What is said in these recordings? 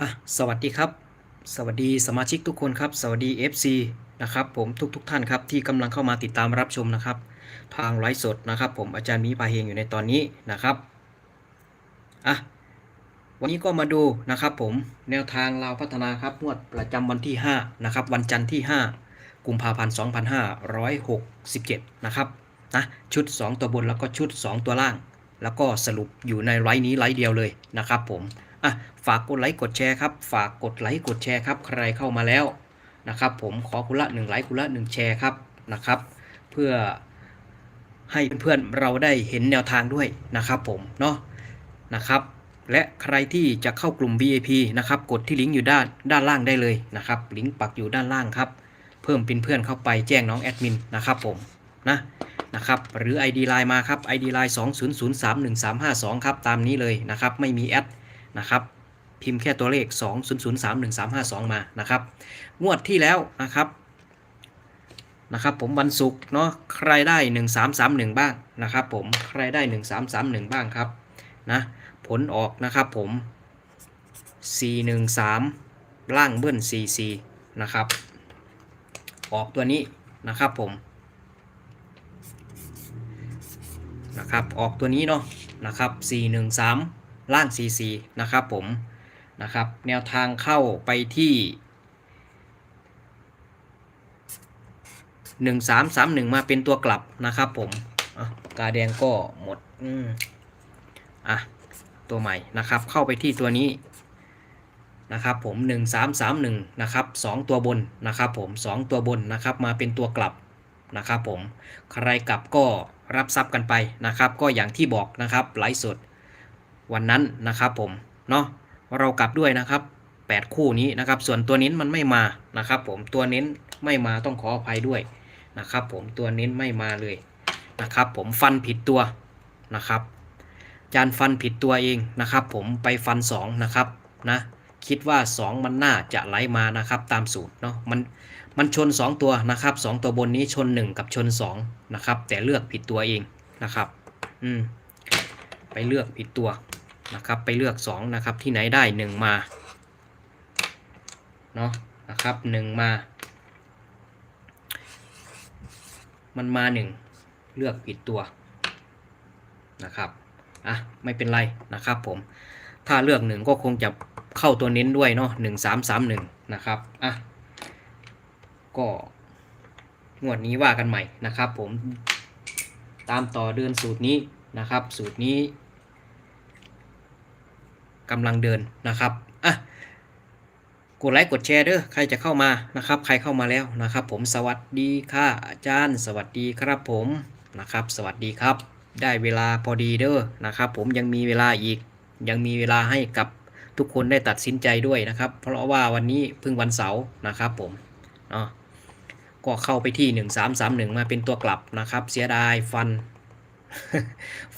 อะสวัสดีครับ สวัสดีสมาชิกทุกคนครับ สวัสดี FC นะครับผมทุกทุกๆท่านครับที่กำลังเข้ามาติดตามรับชมนะครับ ทางไลฟ์สดนะครับ ผมอาจารย์มีพาเฮงอยู่ในตอนนี้นะครับอะวันนี้ก็มาดูนะครับ ผมแนวทางเราพัฒนาครับงวดประจำวันที่5นะครับวันจันทร์ที่ 5 กุมภาพันธ์2567 นะครับนะชุด 2 ตัวบนแล้วก็ชุด 2 ตัวล่าง แล้วก็สรุปอยู่ในไลฟ์นี้ไลฟ์เดียวเลยนะครับ ผม อะฝากกดไลค์กดแชร์ครับ ฝากกดไลค์กดแชร์ครับใครเข้ามาแล้วนะครับ ผมขอคุณละ1ไลค์คุณละ1แชร์ครับนะครับ เพื่อให้เพื่อนๆเราได้เห็นแนวทางด้วยนะครับ ผมเนาะนะครับ และใครที่จะเข้ากลุ่ม VIP นะครับ กดที่ลิงก์อยู่ด้านด้านล่างได้เลยนะครับ ลิงก์ปักอยู่ด้านล่างครับ เพิ่มเป็นเพื่อนเข้าไปแจ้งน้องแอดมินนะครับผมนะนะครับหรือ ID Line มาครับ ID Line 20031352 ครับ ตามนี้เลยนะครับ ไม่มีแอด นะครับ พิมพ์แค่ตัวเลข 20031352 มานะครับ งวดที่แล้วนะครับนะครับผมวันศุกร์เนาะใครได้ 1331 บ้างนะครับ ผมใครได้ 1331 บ้างครับนะผลออกนะครับผม 413 ล่างเบิ้ล44นะครับออกตัวนี้นะครับผมนะครับออกตัวนี้เนาะนะครับ 413 ล่าง44นะครับผมนะครับแนวทางเข้าไปที่ 1331 มาเป็นตัวกลับนะครับผมกาแดงก็หมดอืมอะตัวใหม่นะครับเข้าไปที่ตัวนี้นะครับผม 1331นะครับ2ตัวบนนะครับผม 2 ตัวบนนะครับมาเป็นตัวกลับนะครับผมใครกลับก็รับทรัพย์กันไปนะครับ ก็อย่างที่บอกนะครับไลฟ์สด วันนั้นนะครับผมเนาะเรากลับด้วยนะครับ 8 คู่นี้นะครับ ส่วนตัวเน้นมันไม่มานะครับ ผมตัวเน้นไม่มาต้องขออภัยด้วยนะครับ ผมตัวเน้นไม่มาเลยนะครับ ผมฟันผิดตัวนะครับ จานฟันผิดตัวเองนะครับ ผมไปฟัน2นะครับนะคิดว่า 2 มันน่าจะไหลมานะครับ ตามสูตรเนาะมันมันชน 2 ตัวนะครับ 2 ตัวบนนี้ชน 1 กับชน2นะครับแต่เลือกผิดตัวเองนะครับ อืมไปเลือกผิดตัว นะครับไปเลือก2นะครับที่ไหนได้ 1 มาเนาะนะครับ 1 มา มันมา 1 เลือกผิดตัวนะครับอะไม่เป็นไรนะครับผมถ้าเลือก 1 ก็คงจะเข้าตัวเน้นด้วยเนาะ1 3 3 1นะครับอะก็งวดนี้ว่ากันใหม่นะครับผมตามต่อเดินสูตรนี้นะครับ สูตรนี้ กำลังเดินนะครับอะกดไลค์กดแชร์เด้อใครจะเข้ามานะครับ ใครเข้ามาแล้วนะครับ ผมสวัสดีค่ะอาจารย์ สวัสดีครับผมนะครับ สวัสดีครับ ได้เวลาพอดีเด้อนะครับ ผมยังมีเวลาอีก ยังมีเวลาให้กับทุกคนได้ตัดสินใจด้วยนะครับ เพราะว่าวันนี้เพิ่งวันเสาร์นะครับผมเนาะก็เข้าไปที่ 1331 มาเป็นตัวกลับนะครับ เสียดายฟัน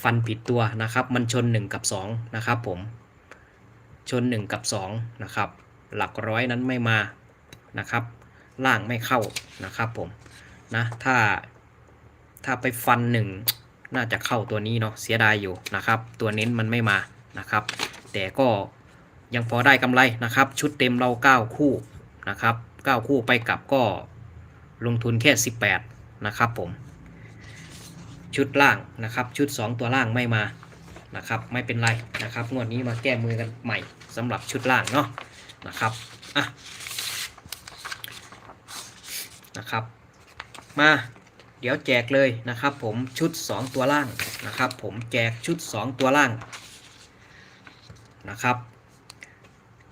ฟันผิดตัวนะครับ มันชน 1 กับ 2 นะครับผม ชน 1 กับ 2 นะครับ หลักร้อยนั้นไม่มานะครับ ล่างไม่เข้านะครับผมนะถ้าถ้าไปฟัน 1 น่าจะเข้าตัวนี้เนาะเสียดายอยู่นะครับ ตัวเน้นมันไม่มานะครับ แต่ก็ยังพอได้กำไรนะครับ ชุดเต็มเรา 9 คู่นะครับ 9 คู่ไปกลับก็ลงทุนแค่ 18 นะครับผม ชุดล่างนะครับ ชุด 2 ตัวล่างไม่มา นะครับไม่เป็นไรนะครับงวดนี้มาแก้มือกันใหม่สำหรับชุดล่างเนาะนะครับอะนะครับ มาเดี๋ยวแจกเลยนะครับ ผมชุด 2 ตัวล่างนะครับ ผมแจกชุด 2 ตัวล่างนะครับ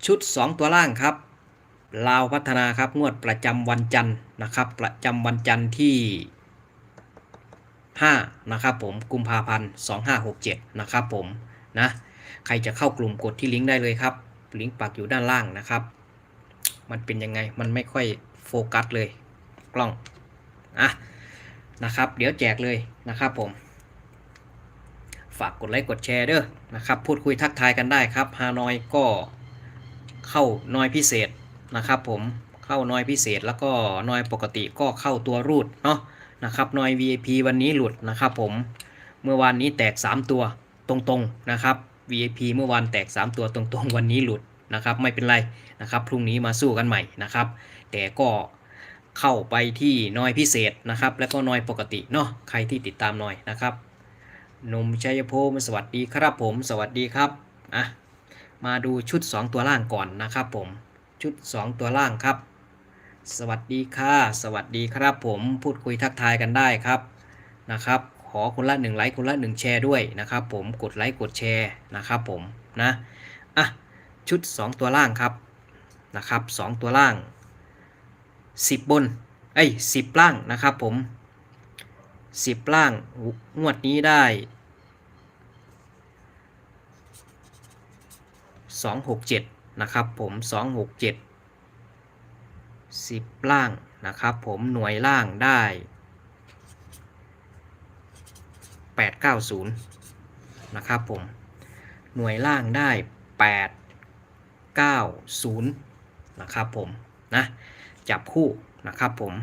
ชุด 2 ตัวล่างครับลาวพัฒนาครับงวดประจำวันจันทร์นะครับ ประจำวันจันทร์ที่ 5นะครับผมกุมภาพันธ์2567นะครับผมนะใครจะเข้ากลุ่มกดที่ลิงก์ได้เลยครับ ลิงก์ปักอยู่ด้านล่างนะครับ มันเป็นยังไงมันไม่ค่อยโฟกัสเลยกล้องอะนะครับ เดี๋ยวแจกเลยนะครับผม ฝากกดไลค์กดแชร์เด้อนะครับ พูดคุยทักทายกันได้ครับฮานอยก็เข้าน้อยพิเศษนะครับผมเข้าน้อยพิเศษแล้วก็น้อยปกติก็เข้าตัวรูดเนาะ นะครับนอย VIP วันนี้หลุดนะครับผมเมื่อวานนี้แตก 3 ตัวตรงๆนะครับ VIP เมื่อวานแตก 3 ตัวตรงๆ วันนี้หลุดนะครับไม่เป็นไรนะครับพรุ่งนี้มาสู้กันใหม่นะครับแต่ก็เข้าไปที่นอยพิเศษนะครับ แล้วก็นอยปกติเนาะใครที่ติดตามนอยนะครับหนมชัยภูมิสวัสดีครับผม สวัสดีครับอะมาดูชุด 2 ตัวล่างก่อนนะครับผมชุด 2 ตัวล่างครับ สวัสดีค่ะ สวัสดีครับผมพูดคุยทักทายกันได้ครับนะครับ ขอคนละ1ไลค์คนละ1แชร์ด้วยนะครับ ผมกดไลค์กดแชร์นะครับผมนะอะชุด 2 ตัวล่างครับนะครับ 2 ตัวล่าง 10 บนเอ้ย10ล่างนะครับผม 10 ล่างงวดนี้ได้ 267 นะครับผม 267 10 ล่างนะครับ ผมหน่วยล่างได้ 890 นะครับผม หน่วยล่างได้ 890 นะครับผม นะ จับคู่นะครับผม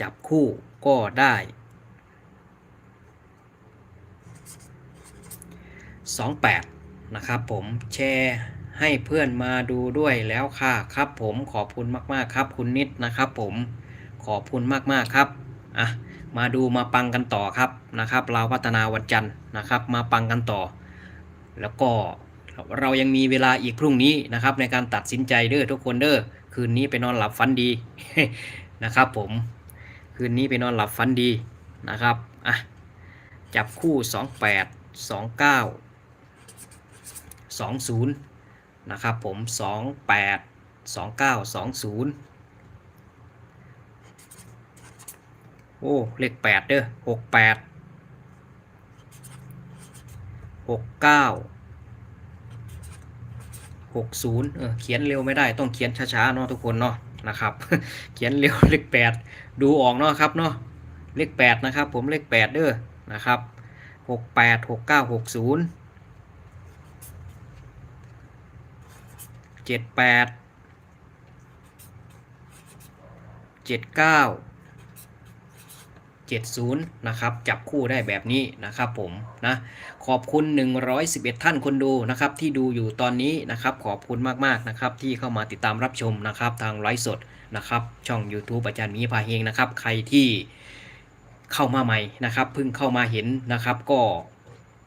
จับคู่ก็ได้ 28 นะครับผมแชร์ ให้เพื่อนมาดูด้วยแล้วค่ะ ครับผมขอบคุณมากๆครับ คุณนิดนะครับ ผมขอบคุณมากๆครับอะมาดูมาปังกันต่อครับนะครับ เราพัฒนาวันจันทร์นะครับ มาปังกันต่อ แล้วก็เรายังมีเวลาอีกพรุ่งนี้นะครับ ในการตัดสินใจเด้อทุกคนเด้อคืนนี้ไปนอนหลับฝันดีนะครับ ผมคืนนี้ไปนอนหลับฝันดีนะครับอะจับคู่ 28 29 20 นะครับผม 28 29 20 โอ้ เลข 8 เด้อ 68 69 60เออเขียนเร็วไม่ได้ต้องเขียนช้าๆเนาะทุกคนเนาะนะครับ เขียนเร็วเลข 8 ดูออกเนาะครับเนาะเลข 8 นะครับ ผมเลข 8 เด้อนะครับ 68 69 60 เจ็ดแปดเจ็ดเก้าเจ็ดศูนย์นะครับ จับคู่ได้แบบนี้นะครับผมนะขอบคุณ 111 ท่านคนดูนะครับที่ดูอยู่ตอนนี้นะครับขอบคุณมากๆนะครับที่เข้ามาติดตามรับชมนะครับทางไลฟ์สดนะครับช่อง YouTube อาจารย์มีพาเฮงนะครับใครที่เข้ามาใหม่นะครับเพิ่งเข้ามาเห็นนะครับก็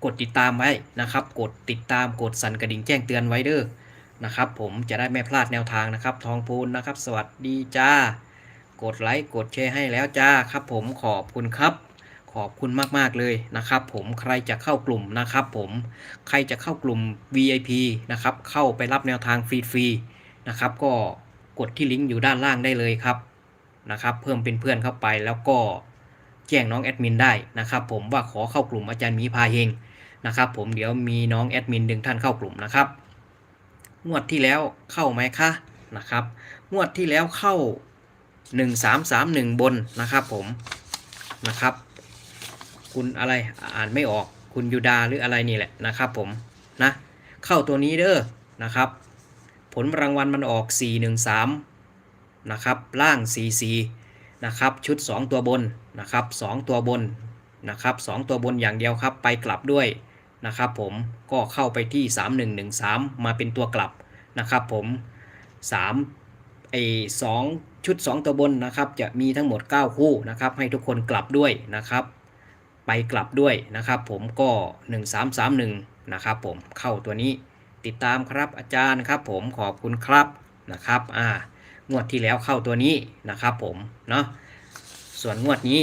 กดติดตามไว้นะครับ กดติดตามกดสั่นกระดิ่งแจ้งเตือนไว้เด้อ นะครับผมจะได้ไม่พลาดแนวทางนะครับ ทองพูนนะครับ สวัสดีจ้า กดไลค์กดแชร์ให้แล้วจ้าครับ ผมขอบคุณครับ ขอบคุณมากๆเลยนะครับ ผมใครจะเข้ากลุ่มนะครับ ผมใครจะเข้ากลุ่ม VIP นะครับเข้าไปรับแนวทางฟรีๆนะครับ ก็กดที่ลิงก์อยู่ด้านล่างได้เลยครับนะครับ เพิ่มเป็นเพื่อนเข้าไปแล้วก็แจ้งน้องแอดมินได้นะครับ ผมว่าขอเข้ากลุ่มอาจารย์มีพาเฮงนะครับ ผมเดี๋ยวมีน้องแอดมินดึงท่านเข้ากลุ่มนะครับ งวดที่แล้วเข้าไหมคะนะครับ งวดที่แล้วเข้า 1331 บนนะครับผมนะครับ คุณอะไรอ่านไม่ออกคุณยูดาหรืออะไรนี่แหละนะครับผมนะเข้าตัวนี้เด้อนะครับ ผลรางวัลมันออก 413นะครับล่าง 44นะครับชุด 2 ตัวบนนะครับ 2 ตัวบนนะครับ 2 ตัวบนอย่างเดียวครับ ไปกลับด้วย นะครับผมก็เข้าไปที่ 3113 มาเป็นตัวกลับนะครับผม3ไอ้2ชุด 2 ตัวบนนะครับจะมีทั้งหมด 9 คู่นะครับให้ทุกคนกลับด้วยนะครับ ไปกลับด้วยนะครับผมก็ 1331นะครับผมเข้าตัวนี้ติดตามครับอาจารย์ครับผมขอบคุณครับนะครับอ่างวดที่แล้วเข้าตัวนี้นะครับผมเนาะส่วนงวดนี้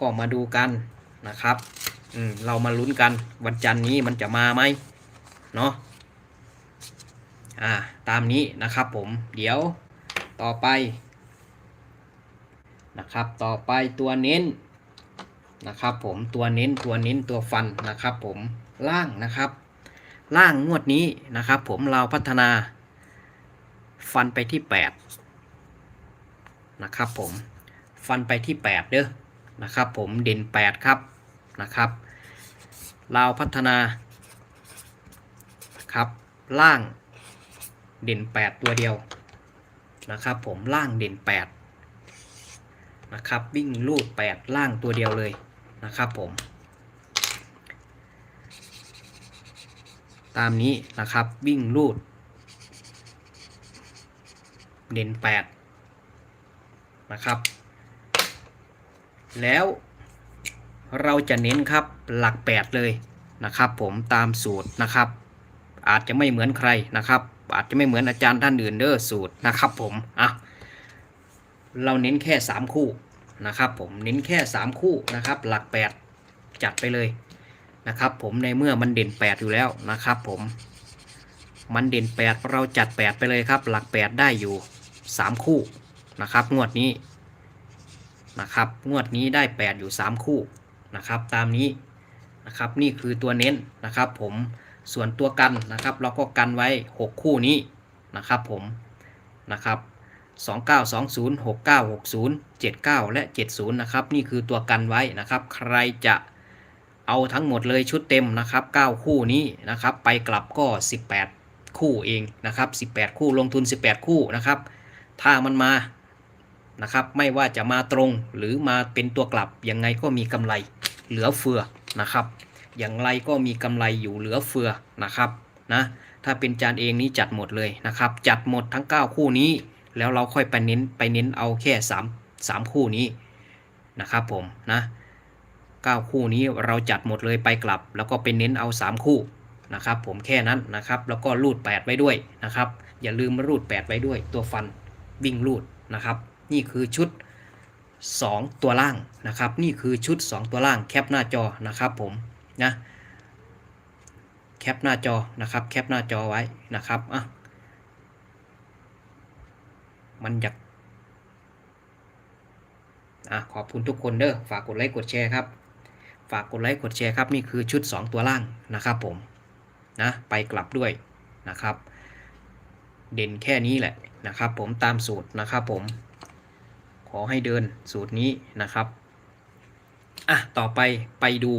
ก็มาดูกันนะครับ อืมเรามาลุ้นกันวันจันทร์นี้มันจะมาไหมเนาะอ่า ตามนี้นะครับผมเดี๋ยวต่อไปนะครับ ต่อไปตัวเน้นนะครับ ผมตัวเน้นตัวเน้นตัวฟันนะครับ ผมล่างนะครับ ล่างงวดนี้นะครับ ผมเราพัฒนา ฟันไปที่ 8 นะครับ ผมฟันไปที่ 8 เด้อนะครับ ผมเด่น 8 ครับ นะครับลาวพัฒนาครับล่างเด่น 8 ตัวเดียวนะครับผมล่างเด่น 8 นะครับวิ่งลูด 8 ล่างตัวเดียวเลยนะครับผม ตามนี้นะครับวิ่งรูด เด่น 8 นะครับ แล้ว เราจะเน้นครับหลัก 8 เลยนะครับผมตามสูตรนะครับ อาจจะไม่เหมือนใครนะครับ อาจจะไม่เหมือนอาจารย์ท่านอื่นเด้อสูตรนะครับผมอะเราเน้นแค่ 3 คู่นะครับผมเน้นแค่ 3 คู่นะครับ หลัก 8 จัดไปเลยนะครับผมในเมื่อมันเด่น 8 อยู่แล้วนะครับผมมันเด่น 8 เราจัด 8 ไปเลยครับ หลัก 8 ได้อยู่ 3 คู่นะครับ งวดนี้นะครับ งวดนี้ได้ 8 อยู่ 3 คู่ นะครับตามนี้นะครับนี่คือตัวเน้นนะครับผมส่วนตัวกันนะครับเราก็กันไว้ 6 คู่นี้นะครับผมนะครับ2920 6960 79 และ 70 นะครับ นี่คือตัวกันไว้นะครับ ใครจะเอาทั้งหมดเลยชุดเต็มนะครับ 9 คู่นี้นะครับ ไปกลับก็ 18 คู่เองนะครับ 18 คู่ลงทุน 18 คู่นะครับ ถ้ามันมา นะครับ ไม่ว่าจะมาตรงหรือมาเป็นตัวกลับยังไงก็มีกำไรเหลือเฟือนะครับ อย่างไรก็มีกำไรอยู่เหลือเฟือนะครับนะถ้าเป็นจานเองนี้จัดหมดเลยนะครับ จัดหมดทั้ง 9 คู่นี้ แล้วเราค่อยไปเน้นไปเน้นเอาแค่ 3 3 คู่นี้นะครับผมนะ9คู่นี้เราจัดหมดเลยไปกลับ แล้วก็ไปเน้นเอา 3 คู่นะครับ ผมแค่นั้นนะครับ แล้วก็รูด 8 ไว้ด้วยนะครับ อย่าลืมรูด 8 ไว้ด้วย ตัวฟันวิ่งรูดนะครับ นี่คือชุด 2 ตัวล่างนะครับ นี่คือชุด 2 ตัวล่างแคปหน้าจอนะครับผมนะแคปหน้าจอนะครับแคปหน้าจอไว้นะครับอะมันอยากอะขอบคุณทุกคนเด้อฝากกดไลค์กดแชร์ครับ ฝากกดไลค์กดแชร์ครับนี่คือชุด 2 ตัวล่างนะครับผมนะไปกลับด้วยนะครับ เด่นแค่นี้แหละนะครับผมตามสูตรนะครับผม ขอให้เดินสูตรนี้นะครับ อะ ต่อไปไปดู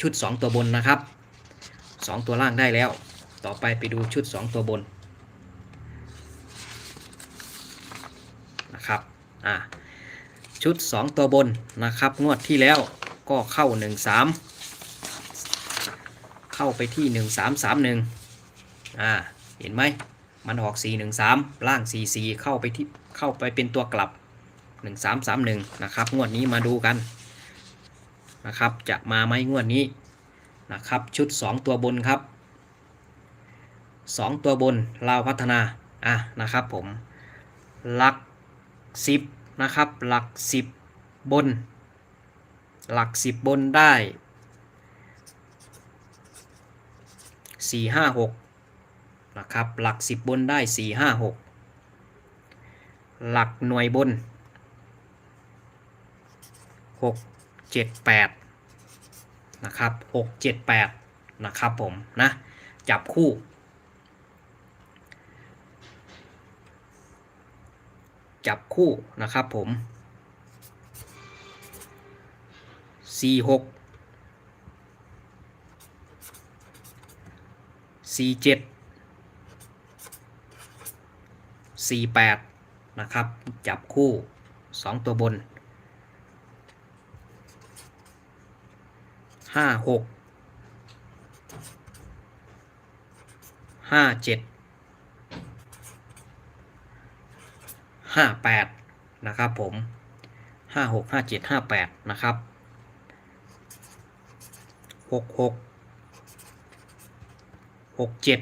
ชุด 2 ตัวบนนะครับ 2 ตัวล่างได้แล้ว ต่อไปไปดูชุด 2 ตัวบนนะครับ อะ ชุด 2 ตัวบนนะครับ งวดที่แล้วก็เข้า 1 3 เข้าไปที่ 1 3 3 1 อ่า เห็นไหม มันออก 4 1 3 ล่าง 4 4 เข้าไปที่เข้าไปเป็นตัวกลับ 1331นะครับงวดนี้มาดูกันนะครับจะมาไหมงวดนี้นะครับชุด 2 ตัวบนครับ 2 ตัวบนลาวพัฒนาอะนะครับผมหลัก 10นะครับหลัก 10 บน หลัก 10 บนได้ 4 5 6นะครับหลัก 10 บนได้ 4 5 6 หลักหน่วยบน 6 7 8นะครับ6 7 8นะครับผมนะจับคู่ จับคู่นะครับผม4 6 4 7 4 8นะครับ จับคู่2ตัวบน ห้าหกห้าเจ็ดห้าแปดนะครับผมห้าหกห้าเจ็ดห้าแปดนะครับหกหกหกเจ็ด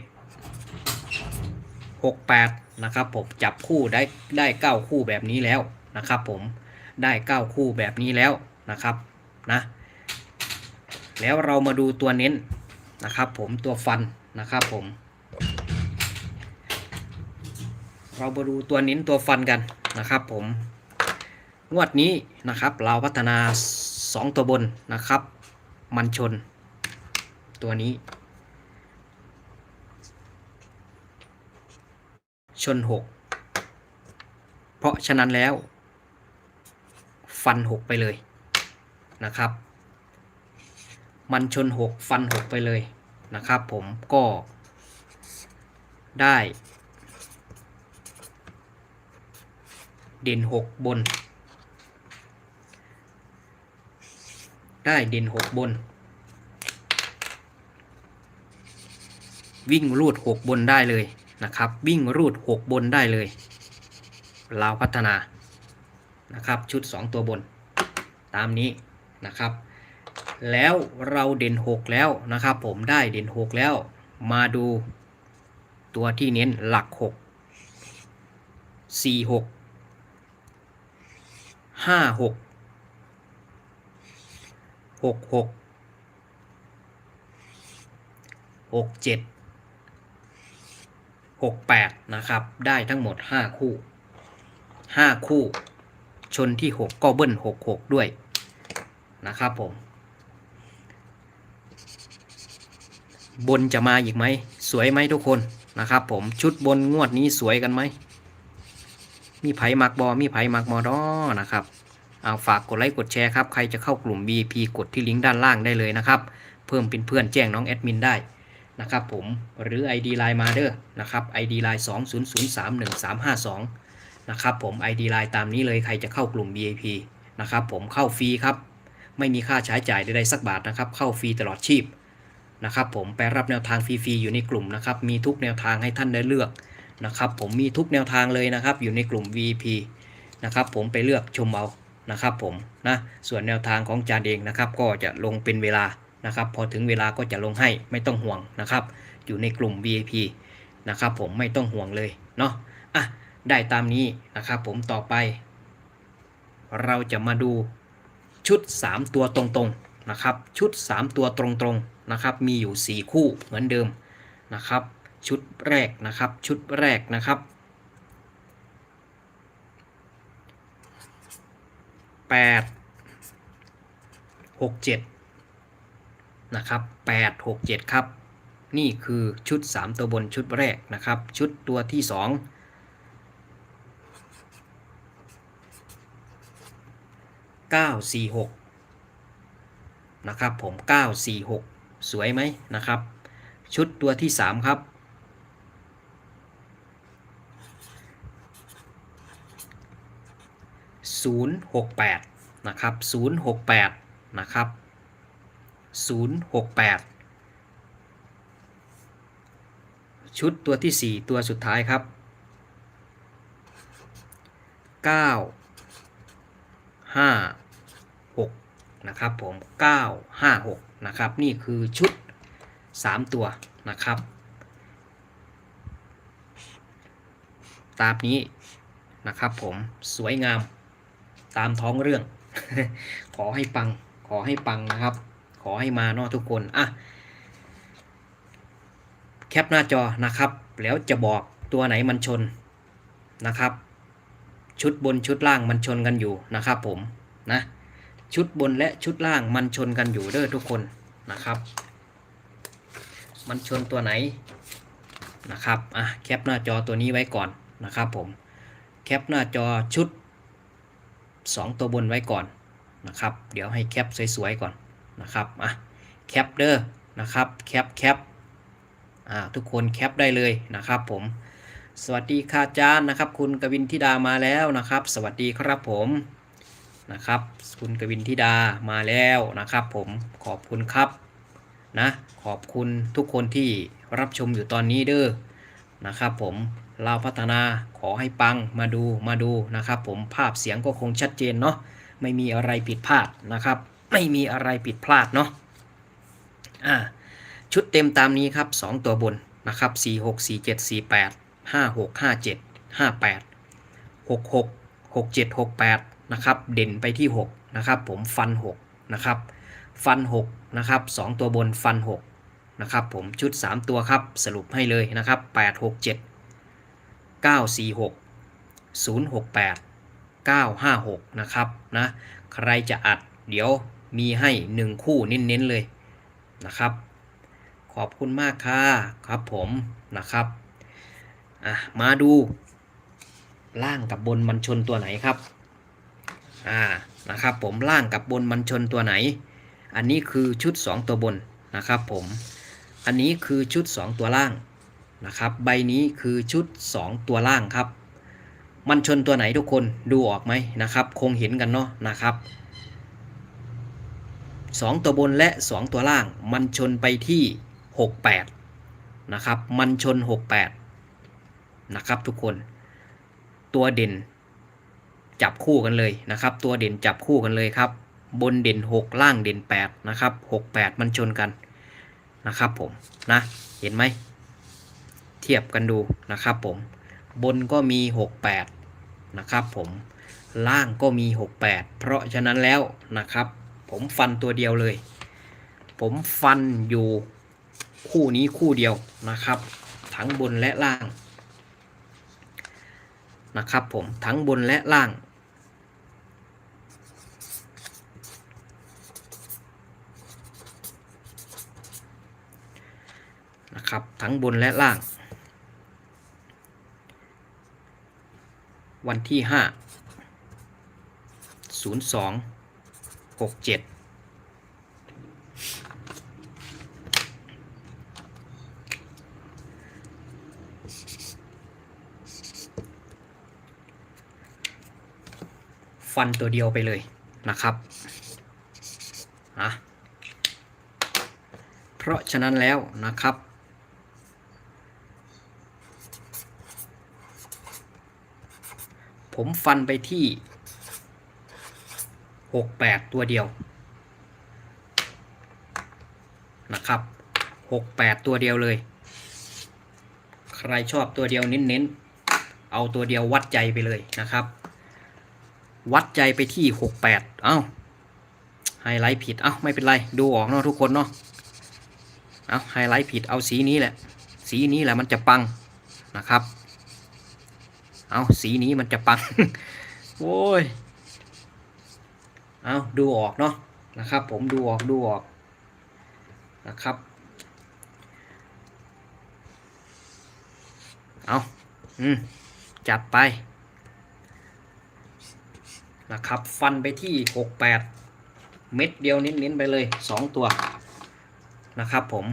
หกแปดนะครับผมจับคู่ได้ได้เก้าคู่แบบนี้แล้วนะครับผมได้เก้าคู่แบบนี้แล้วนะครับนะ แล้วเรามาดูตัวเน้นนะครับ ผมตัวฟันนะครับผม เรามาดูตัวเน้นตัวฟันกันนะครับผมงวดนี้นะครับเราพัฒนา 2 ตัวบนนะครับ มันชน ตัวนี้ ชน 6 เพราะฉะนั้นแล้ว ฟัน 6 ไปเลยนะครับ มันชน 6 ฟัน 6 ไปเลยนะครับผมก็ได้ เด่น 6 บน ได้เด่น 6 บน วิ่งรูด 6 บนได้เลยนะครับ วิ่งรูด 6 บนได้เลยลาวพัฒนานะครับชุด 2 ตัวบนตามนี้นะครับ แล้วเราเด่น 6 แล้วนะครับ ผมได้เด่น 6 แล้ว มาดูตัวที่เน้นหลัก 6 4 6 5 6 6 6 6 7 6 8 นะครับ ได้ทั้งหมด 5 คู่ 5 คู่ ชนที่ 6 ก็เบิ้ล6 6 ด้วยนะครับผม บนจะมาอีกไหม สวยไหมทุกคนนะครับผมชุดบนงวดนี้สวยกันไหม มีไผ่มักบอมีไผ่มักมอดอนะครับเอาฝากกดไลค์กดแชร์ครับ ใครจะเข้ากลุ่ม VIP กดที่ลิงก์ด้านล่างได้เลยนะครับ เพิ่มเป็นเพื่อนแจ้งน้องแอดมินได้นะครับผมหรือ ID Line มาเด้อนะครับ ID Line 20031352นะครับผม ID Line ตามนี้เลยใครจะเข้ากลุ่ม VIP นะครับผมเข้าฟรีครับ ไม่มีค่าใช้จ่ายใดๆสักบาทนะครับ เข้าฟรีตลอดชีพ นะครับผมไปรับแนวทางฟรีๆอยู่ในกลุ่มนะครับมีทุกแนวทางให้ท่านได้เลือกนะครับผมมีทุกแนวทางเลยนะครับอยู่ในกลุ่ม VIP นะครับผมไปเลือกชมเอานะครับผมนะส่วนแนวทางของจานเองนะครับก็จะลงเป็นเวลานะครับพอถึงเวลาก็จะลงให้ไม่ต้องห่วงนะครับอยู่ในกลุ่ม VIP นะครับผมไม่ต้องห่วงเลยเนาะอะได้ตามนี้นะครับผมต่อไป เราจะมาดูชุด 3 ตัวตรงๆนะครับชุด 3 ตัวตรงๆ นะครับมีอยู่ 4 คู่เหมือนเดิมนะครับชุดแรกนะครับชุดแรกนะครับ8 6 7นะครับ8 6 7ครับ นี่คือชุด 3 ตัวบนชุดแรกนะครับ ชุดตัวที่2 946 นะครับผม 946 สวยไหมนะครับ ชุดตัวที่ 3 ครับ 068 นะครับ 068 นะครับ 068 ชุดตัวที่ 4 ตัวสุดท้ายครับ 9 5 6 นะครับผม 9 5 6 นะครับ นี่คือชุด 3 ตัวนะครับ ตามนี้นะครับผมสวยงามตามท้องเรื่อง ขอให้ปังขอให้ปังนะครับ ขอให้มาเนาะทุกคนอะแคปหน้าจอนะครับ แล้วจะบอกตัวไหนมันชนนะครับ ชุดบนชุดล่างมันชนกันอยู่นะครับผมนะ ชุดบนและชุดล่างมันชนกันอยู่เด้อทุกคนนะครับ มันชนตัวไหนนะครับอะแคปหน้าจอตัวนี้ไว้ก่อนนะครับผมแคปหน้าจอชุด 2 ตัวบนไว้ก่อนนะครับ เดี๋ยวให้แคปสวยๆก่อนนะครับอะแคปเด้อนะครับแคปแคปอ่าทุกคนแคปได้เลยนะครับผมสวัสดีค่ะจารย์นะครับ คุณกวินทิดามาแล้วนะครับ สวัสดีครับผม นะครับ คุณกวินทิดามาแล้วนะครับผมขอบคุณครับนะขอบคุณทุกคนที่รับชมอยู่ตอนนี้เด้อนะครับผมเราพัฒนาขอให้ปังมาดูมาดูนะครับ ผมภาพเสียงก็คงชัดเจนเนาะไม่มีอะไรผิดพลาดนะครับ ไม่มีอะไรผิดพลาดเนาะอ่าชุดเต็มตามนี้ครับ 2 ตัวบนนะครับ 4 6 4 7 4 8 5 6 5 7 5 8 6 6 6 7 6 8 นะครับเด่นไปที่6นะครับผมฟัน6นะครับฟัน6นะครับ2ตัวบนฟัน6นะครับผมชุด 3 ตัวครับสรุปให้เลยนะครับ8 6 7 9 4 6 0 6 8 9 5 6นะครับนะใครจะอัดเดี๋ยวมีให้ 1 คู่เน้นๆเลยนะครับ ขอบคุณมากค่ะครับผมนะครับอะมาดูล่างกับบนมันชนตัวไหนครับ อ่านะครับผมล่างกับบนมันชนตัวไหน อันนี้คือชุด 2 ตัวบนนะครับผมอันนี้คือชุด 2 ตัวล่างนะครับใบนี้คือชุด 2 ตัวล่างครับ มันชนตัวไหนทุกคนดูออกไหมนะครับ คงเห็นกันเนาะนะครับ2 ตัวบนและ 2 ตัวล่าง มันชนไปที่ 68นะครับมันชน 68นะครับทุกคน ตัวเด่น จับคู่กันเลยนะครับ ตัวเด่นจับคู่กันเลยครับ บนเด่น 6 ล่างเด่น 8 นะครับ 68 มันชนกันนะครับผมนะเห็นไหม เทียบกันดูนะครับผม บนก็มี 68 นะครับผมล่างก็มี 68 เพราะฉะนั้นแล้วนะครับ ผมฟันตัวเดียวเลย ผมฟันอยู่คู่นี้คู่เดียวนะครับ ทั้งบนและล่างนะครับผมทั้งบนและล่าง นะครับ ทั้งบนและล่าง วันที่ห้าศูนย์สองหกเจ็ดฟันตัวเดียวไปเลยนะครับนะเพราะฉะนั้นแล้วนะครับ ผมฟันไปที่68ตัวเดียวนะครับ68ตัวเดียวเลย ใครชอบตัวเดียวเน้นๆ เอาตัวเดียววัดใจไปเลยนะครับ วัดใจไปที่68เอ้าไฮไลท์ผิด เอ้าไม่เป็นไรดูออกเนาะทุกคนเนาะเอ้าไฮไลท์ผิดเอาสีนี้แหละ สีนี้แหละมันจะปังนะครับ เอาสีนี้มันจะปังโอ้ยเอาดูออกเนาะนะครับ ผมดูออกดูออกนะครับ เอาอืมจัดไปนะครับ ฟันไปที่ 68 เม็ดเดียวเน้นๆไปเลย 2 ตัวนะครับผม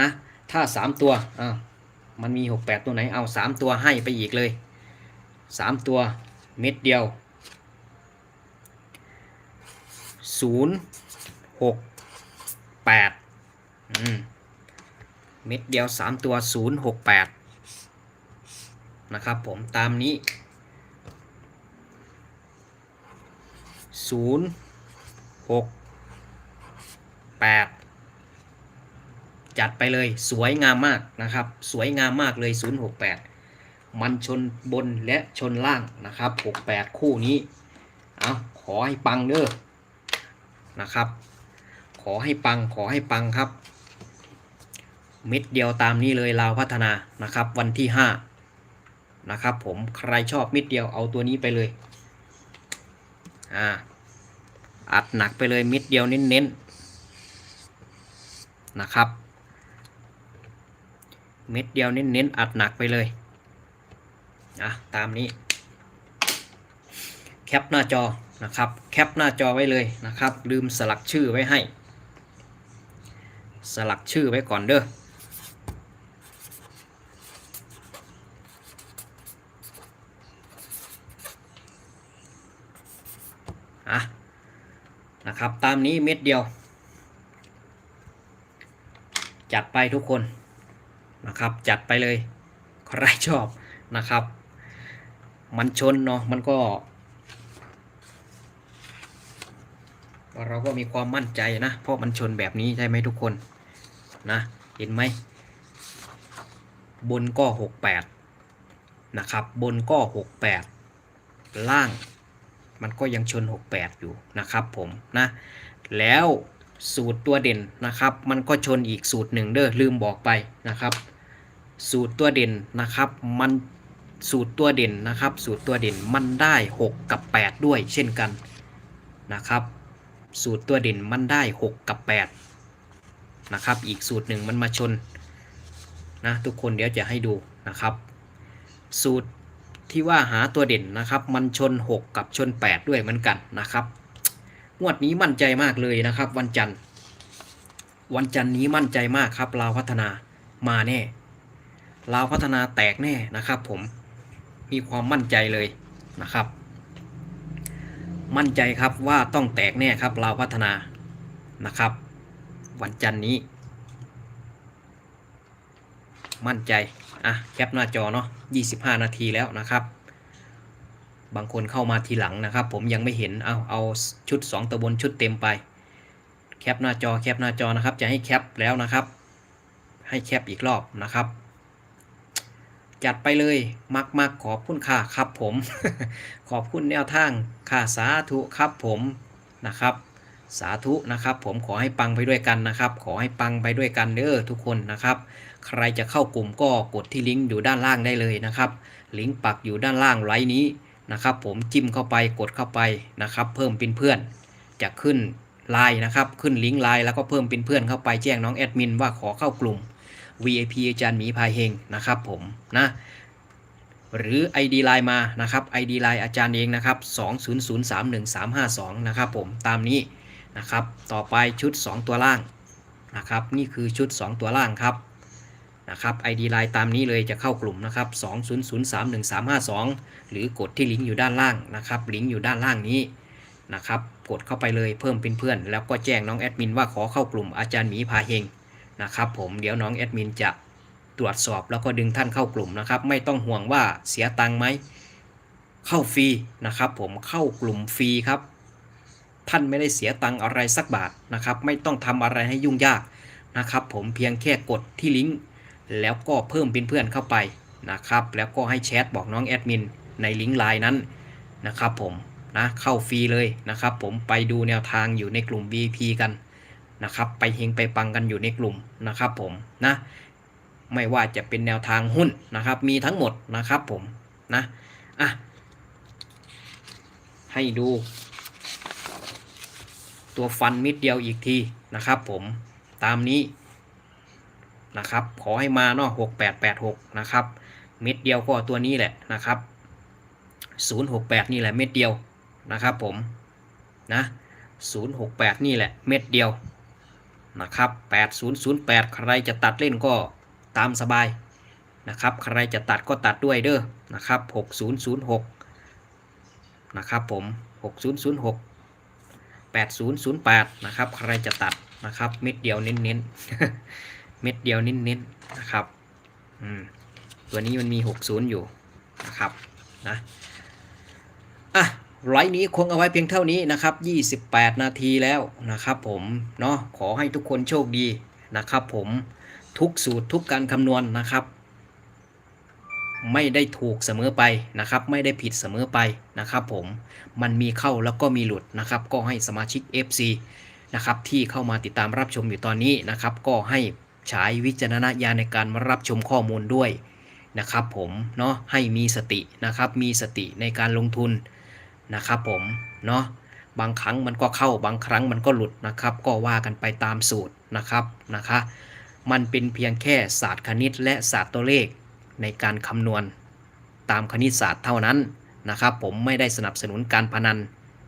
นะ ถ้า 3 ตัวอ้ามันมี 68 ตัวไหนเอา 3 ตัวให้ไปอีกเลย สามตัวเม็ดเดียวศูนย์หกแปดเม็ดเดียวสามตัวศูนย์หกแปดนะครับผมตามนี้ศูนย์หกแปดจัดไปเลยสวยงามมากนะครับ สวยงามมากเลย 068 มันชนบนและชนล่างนะครับ 68 คู่นี้ เอาขอให้ปังเด้อนะครับ ขอให้ปังขอให้ปังครับ เม็ดเดียวตามนี้เลยลาวพัฒนานะครับ วันที่ 5 นะครับผมใครชอบเม็ดเดียวเอาตัวนี้ไปเลยอ่าอัดหนักไปเลยเม็ดเดียวเน้นๆนะครับ เม็ดเดียวเน้นๆอัดหนักไปเลย อะตามนี้ แคปหน้าจอนะครับ แคปหน้าจอไว้เลยนะครับ ลืมสลักชื่อไว้ให้ สลักชื่อไว้ก่อนเด้ออะนะครับ ตามนี้เม็ดเดียว จัดไปทุกคนนะครับ จัดไปเลย ใครชอบนะครับ มันชนเนาะมันก็เราก็มีความมั่นใจนะเพราะมันชนแบบนี้ใช่ไหมทุกคนนะเห็นไหมบนก็หกแปดนะครับบนก็หกแปดล่างมันก็ยังชนหกแปดอยู่นะครับผมนะแล้วสูตรตัวเด่นนะครับ มันก็ชนอีกสูตรหนึ่งเด้อลืมบอกไปนะครับ สูตรตัวเด่นนะครับ มัน สูตรตัวเด่นนะครับ สูตรตัวเด่นมันได้ 6 กับ 8 ด้วยเช่นกันนะครับ สูตรตัวเด่นมันได้ 6 กับ 8 นะครับ อีกสูตรหนึ่งมันมาชนนะทุกคนเดี๋ยวจะให้ดูนะครับ สูตรที่ว่าหาตัวเด่นนะครับ มันชน 6 กับชน 8 ด้วยเหมือนกันนะครับงวดนี้มั่นใจมากเลยนะครับ วันจันทร์ วันจันทร์นี้มั่นใจมากครับลาวพัฒนามาแน่ลาวพัฒนาแตกแน่นะครับผม มีความมั่นใจเลยนะครับ มั่นใจครับว่าต้องแตกแน่ครับลาวพัฒนานะครับ วันจันทร์นี้ มั่นใจอะแคปหน้าจอเนาะ25 นาทีแล้วนะครับ บางคนเข้ามาทีหลังนะครับ ผมยังไม่เห็นเอาเอาชุด 2ตัวบนชุดเต็มไป แคปหน้าจอแคปหน้าจอนะครับ จะให้แคปแล้วนะครับ ให้แคปอีกรอบนะครับ จัดไปเลยมักมักขอบคุณค่ะครับผม ขอบคุณแนวทางค่ะสาธุครับผมนะครับ สาธุนะครับ ผมขอให้ปังไปด้วยกันนะครับ ขอให้ปังไปด้วยกันเด้อทุกคนนะครับ ใครจะเข้ากลุ่มก็กดที่ลิงก์อยู่ด้านล่างได้เลยนะครับ ลิงก์ปักอยู่ด้านล่างไลน์นี้นะครับ ผมจิ้มเข้าไปกดเข้าไปนะครับ เพิ่มเป็นเพื่อนจะขึ้นไลน์นะครับ ขึ้นลิงก์ไลน์แล้วก็เพิ่มเป็นเพื่อนเข้าไปแจ้งน้องแอดมินว่าขอเข้ากลุ่ม VIP อาจารย์หมีพายเฮงนะครับผมนะหรือ ID ไลน์มานะครับ ID ไลน์อาจารย์เองนะครับ20031352 นะครับผมตามนี้นะครับต่อไปชุด 2 ตัวล่างนะครับนี่คือชุด 2 ตัวล่างครับนะครับ ID ไลน์ตามนี้เลยจะเข้ากลุ่มนะครับ20031352 หรือกดที่ลิงก์อยู่ด้านล่างนะครับลิงก์อยู่ด้านล่างนี้นะครับกดเข้าไปเลยเพิ่มเป็นเพื่อน แล้วก็แจ้งน้องแอดมินว่าขอเข้ากลุ่มอาจารย์หมีพาเฮง นะครับผมเดี๋ยวน้องแอดมินจะตรวจสอบแล้วก็ดึงท่านเข้ากลุ่มนะครับ ไม่ต้องห่วงว่าเสียตังค์ไหมเข้าฟรีนะครับ ผมเข้ากลุ่มฟรีครับ ท่านไม่ได้เสียตังค์อะไรสักบาทนะครับ ไม่ต้องทำอะไรให้ยุ่งยากนะครับ ผมเพียงแค่กดที่ลิงก์แล้วก็เพิ่มเป็นเพื่อนเข้าไปนะครับ แล้วก็ให้แชทบอกน้องแอดมินในลิงก์ไลน์นั้นนะครับ ผมนะเข้าฟรีเลยนะครับ ผมไปดูแนวทางอยู่ในกลุ่ม VIP กัน นะครับไปเฮงไปปังกันอยู่ในกลุ่มนะครับผมนะไม่ว่าจะเป็นแนวทางหุ้นนะครับ มีทั้งหมดนะครับผมนะอะให้ดู ตัวฟันมิดเดียวอีกทีนะครับผมตามนี้นะครับขอให้มาเนาะหกแปดแปดหกนะครับเม็ดเดียวก็ตัวนี้แหละนะครับศูนย์หกแปดนี่แหละเม็ดเดียวนะครับผมนะศูนย์หกแปดนี่แหละเม็ดเดียว นะครับแปดศูนย์ศูนย์แปดใครจะตัดเล่นก็ตามสบายนะครับ ใครจะตัดก็ตัดด้วยเด้อนะครับ 6006 นะครับผม 6006 8008 นะครับ ใครจะตัดนะครับ เม็ดเดียวเน้นๆ เม็ดเดียวเน้นๆนะครับอืมตัวนี้มันมี 60 อยู่นะครับนะอะ ไลฟ์นี้คงเอาไว้เพียงเท่านี้นะครับ 28 นาทีแล้วนะครับผมเนาะขอให้ทุกคนโชคดีนะครับผมทุกสูตรทุกการคำนวณนะครับ ไม่ได้ถูกเสมอไปนะครับ ไม่ได้ผิดเสมอไปนะครับผมมันมีเข้าแล้วก็มีหลุดนะครับ ก็ให้สมาชิก FC นะครับที่เข้ามาติดตามรับชมอยู่ตอนนี้นะครับ ก็ให้ใช้วิจารณญาณในการรับชมข้อมูลด้วยนะครับผมเนาะให้มีสตินะครับมีสติในการลงทุน นะครับผมเนาะบางครั้งมันก็เข้าบางครั้งมันก็หลุดนะครับ ก็ว่ากันไปตามสูตรนะครับนะคะมันเป็นเพียงแค่ศาสตร์คณิตและศาสตร์ตัวเลขในการคำนวณตามคณิตศาสตร์เท่านั้นนะครับผมไม่ได้สนับสนุนการพนัน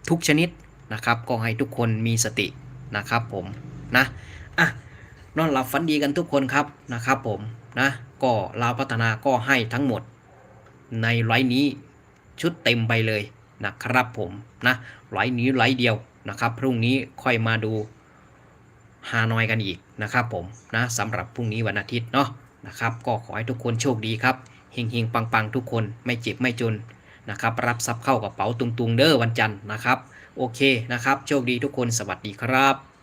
ทุกชนิดนะครับ ก็ให้ทุกคนมีสตินะครับผมนะอะนอนหลับฝันดีกันทุกคนครับนะครับผมนะก็ลาวพัฒนาก็ให้ทั้งหมด ในไลน์นี้ชุดเต็มไปเลย นะครับผมนะไลน์นี้ไลเดียวนะครับ พรุ่งนี้ค่อยมาดูฮานอยกันอีกนะครับผมนะสำหรับพรุ่งนี้วันอาทิตย์เนาะนะครับ ก็ขอให้ทุกคนโชคดีครับเฮงเฮงปังปังๆทุกคนไม่เจ็บไม่จนนะครับ รับทรัพย์เข้ากระเป๋าตุงๆเด้อวันจันทร์นะครับ โอเคนะครับ โชคดีทุกคนสวัสดีครับ